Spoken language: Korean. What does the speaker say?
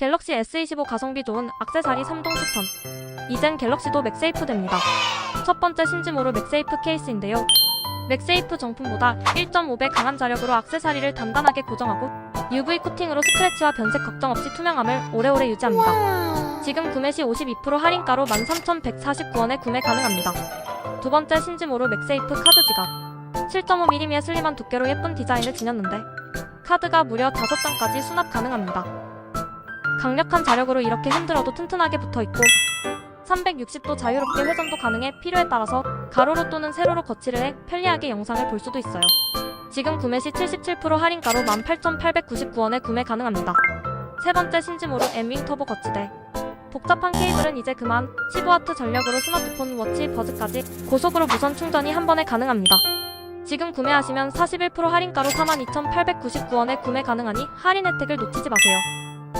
갤럭시 S25 가성비 좋은 악세사리 3종 추천. 이젠 갤럭시도 맥세이프 됩니다. 첫 번째 신지모르 맥세이프 케이스인데요. 맥세이프 정품보다 1.5배 강한 자력으로 악세사리를 단단하게 고정하고 UV 코팅으로 스크래치와 변색 걱정 없이 투명함을 오래오래 유지합니다. 지금 구매 시 52% 할인가로 13,149원에 구매 가능합니다. 두 번째 신지모르 맥세이프 카드 지갑. 7.5mm의 슬림한 두께로 예쁜 디자인을 지녔는데 카드가 무려 5장까지 수납 가능합니다. 강력한 자력으로 이렇게 흔들어도 튼튼하게 붙어있고 360도 자유롭게 회전도 가능해 필요에 따라서 가로로 또는 세로로 거치를 해 편리하게 영상을 볼 수도 있어요. 지금 구매 시 77% 할인가로 18,899원에 구매 가능합니다. 세 번째 신지모르 엠윙 터보 거치대. 복잡한 케이블은 이제 그만 15W 전력으로 스마트폰 워치 버즈까지 고속으로 무선 충전이 한 번에 가능합니다. 지금 구매하시면 41% 할인가로 42,899원에 구매 가능하니 할인 혜택을 놓치지 마세요.